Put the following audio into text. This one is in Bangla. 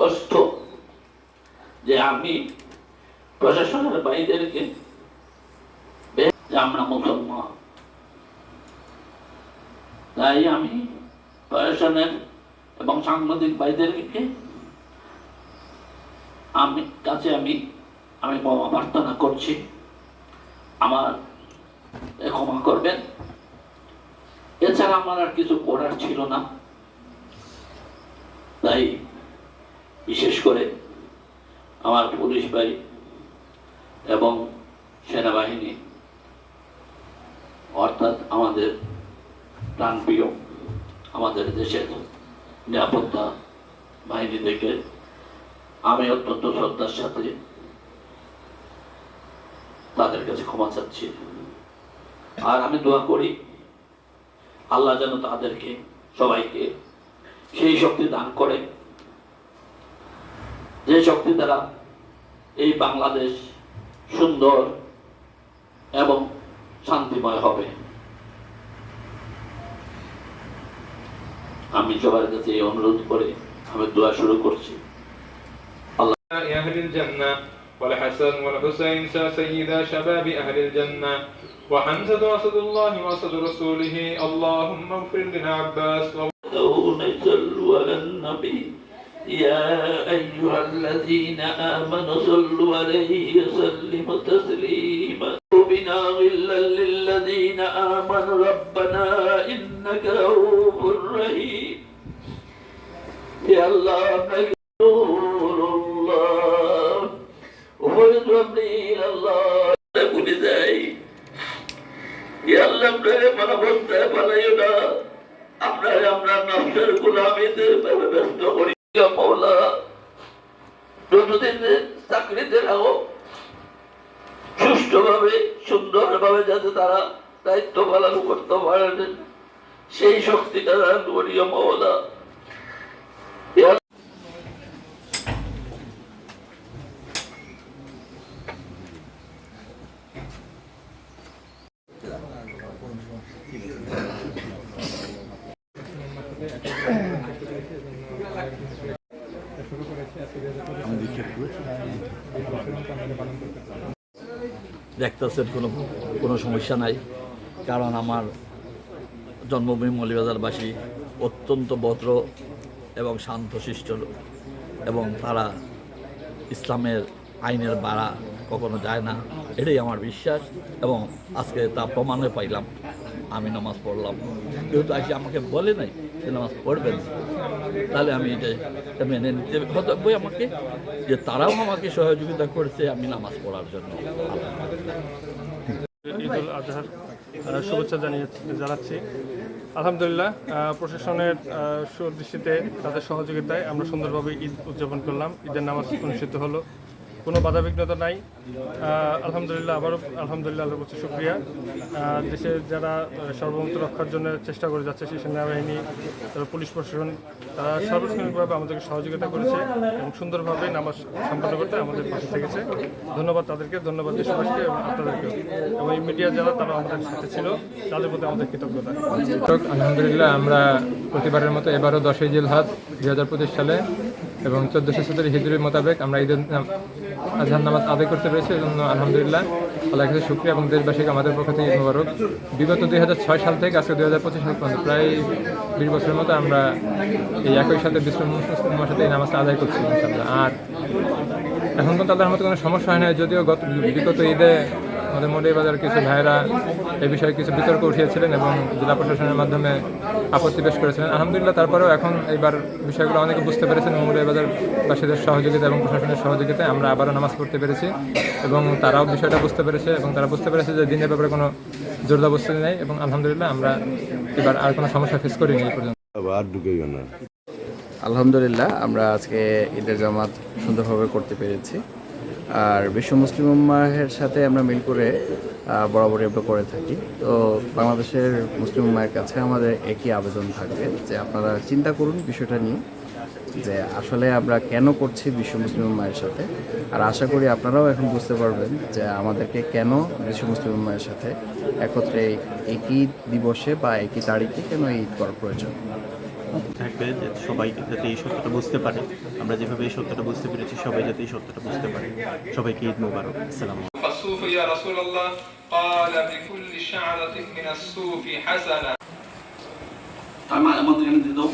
কষ্ট যে আমি প্রশাসনের ভাইদেরকে আমরা মুসলমান তাই আমি প্রশাসনের এবং সাংবাদিক ভাইদেরকে আমি কাছে আমি আমি ক্ষমা প্রার্থনা করছি। আমার ক্ষমা করবেন। এছাড়া আমার আর কিছু করার ছিল না। তাই বিশেষ করে আমার পুলিশ ভাই এবং সেনাবাহিনী, অর্থাৎ আমাদের প্রাণপ্রিয়, আমাদের দেশের নিরাপত্তা বাহিনী থেকে আমি অত্যন্ত শ্রদ্ধার সাথে তাদের কাছে ক্ষমা চাচ্ছি। আর আমি দোয়া করি আল্লাহ যেন তাদেরকে সবাইকে সেই শক্তি দান করে। যে শক্তি দ্বারা এই বাংলাদেশ সুন্দর এবং শান্তিময় হবে আমি সবার কাছে এই অনুরোধ করে আমি দোয়া শুরু করছি أهل الجنة والحسن والحسين سيدا شباب أهل الجنة وحمزة أسد الله وأسد رسوله اللهم اغفر لنا عباس يدعون صلوا على النبي يا أيها الذين آمنوا صلوا عليه وسلموا تسليما بنا غلا للذين آمنوا ربنا إنك رؤوف رحيم يا الله أنك نور الله وفرد ربي الله كل ذي يا الله আপনারে মনে বলতে পারাইও না আপনারে আমরা নষ্টের গোলামিতে ব্যস্ত করি ইয়া মৌলা যতদিন চাকরিতে রাখো সুষ্ঠুভাবে, সুন্দরভাবে যাতে তারা দায়িত্ব পালন করতে পারেন। সেই শক্তিটা দান করি ইয়া মৌলা ইয়া দেখতেছেন কোনো কোনো সমস্যা নাই, কারণ আমার জন্মভূমি মৌলিবাজারবাসী অত্যন্ত ভদ্র এবং শান্তশিষ্ট। এবং তারা ইসলামের আইনের বাড়া কখনো যায় না, এটাই আমার বিশ্বাস এবং আজকে তা প্রমাণে পাইলাম, আমি নামাজ পড়লাম যেহেতু আজকে আমাকে বলে নাই যে নামাজ পড়বেন তাহলে আমি এটা এটা মেনে নিতে হতব্যই আমাকে যে তারাও আমাকে সহযোগিতা করেছে, আমি নামাজ পড়ার জন্য ঈদ উল আজহার শুভেচ্ছা জানিয়ে জানাচ্ছি। আলহামদুলিল্লাহ প্রশাসনের সুদৃষ্টিতে তাদের সহযোগিতায় আমরা সুন্দরভাবে ঈদ উদযাপন করলাম। ঈদের নামাজ অনুষ্ঠিত হলো। কোনো বাধাবিঘ্নতা নাই। আলহামদুলিল্লাহ আবারও আলহামদুলিল্লাহ আল্লাহর কাছে শুক্রিয়া। আহ, দেশের যারা আহ, সার্বভৌমত্ব রক্ষার জন্য চেষ্টা করে যাচ্ছে সেই সেনাবাহিনী তারা পুলিশ প্রশাসন তারা সার্বক্ষণিকভাবে আমাদেরকে সহযোগিতা করেছে এবং সুন্দরভাবে নামাজ সম্পন্ন করতে আমাদের পাশে থেকেছে। ধন্যবাদ তাদেরকে ধন্যবাদ দেশবাসীকে এবং আপনাদেরকেও। এবং এই মিডিয়া যারা তারা আমাদের সাথে ছিল তাদের প্রতি আমাদের কৃতজ্ঞতা। আলহামদুলিল্লাহ আমরা প্রতিবারের মতো এবারও দশই দুই হাজার পঁচিশ সালে এবং চোদ্দোশো সতেরো হিজুরির মোতাবেক আমরা ঈদের আজহার নামাজ আদায় করতে পেরেছি, এই জন্য আলহামদুলিল্লাহ আল্লাহ কাছে শুক্রিয়া এবং দেশবাসীকে আমাদের পক্ষ থেকে মোবারক বিগত দুই ছয় সাল থেকে আজকে দুই হাজার পঁচিশ সাল পর্যন্ত প্রায় বিশ বছরের মতো আমরা এই একই সাথে বিশ্ব সাথে এই নামাজটা আদায় করছি। আর এখন পর্যন্ত আল্লাহর মতো কোনো সমস্যা হয় না যদিও গত বিগত ঈদে আমাদের বাজার কিছু ভাইয়েরা এই বিষয়ে কিছু বিতর্ক উঠিয়েছিলেন এবং জেলা প্রশাসনের মাধ্যমে আপত্তি পেশ করেছিলেন। আলহামদুলিল্লাহ তারপরেও এখন এইবার বিষয়গুলো অনেকে বুঝতে পেরেছেন মোড়ে বাজারবাসীদের সহযোগিতা এবং প্রশাসনের সহযোগিতায় আমরা আবারও নামাজ পড়তে পেরেছি এবং তারাও বিষয়টা বুঝতে পেরেছে এবং তারা বুঝতে পেরেছে যে দিনের ব্যাপারে কোনো জোরদাবস্তি নেই এবং আলহামদুলিল্লাহ আমরা এবার আর কোনো সমস্যা ফেস করিনি এই পর্যন্ত। আলহামদুলিল্লাহ আমরা আজকে ঈদের জামাত সুন্দরভাবে করতে পেরেছি। আর বিশ্ব মুসলিম উম্মাহের সাথে আমরা মিল করে বরাবরই আমরা করে থাকি। তো বাংলাদেশের মুসলিম উম্মাহের কাছে আমাদের একই আবেদন থাকবে যে আপনারা চিন্তা করুন বিষয়টা নিয়ে যে আসলে আমরা কেন করছি বিশ্ব মুসলিম উম্মাহের সাথে। আর আশা করি আপনারাও এখন বুঝতে পারবেন যে আমাদেরকে কেন বিশ্ব মুসলিম উম্মাহের সাথে একত্রে একই দিবসে বা একই তারিখে কেন ঈদ করা প্রয়োজন। থাকবে যে সবাই যাতে এই সত্যটা বুঝতে পারে আমরা যেভাবে এই সত্যটা বুঝতে পেরেছি সবাই যাতে এই সত্যটা বুঝতে পারে সবাইকে ঈদ মোবারক আসসালাম الصوف يا رسول الله قال بكل شعرة من الصوف حسنة আমি আমাদের এখানে দিয়ে দাও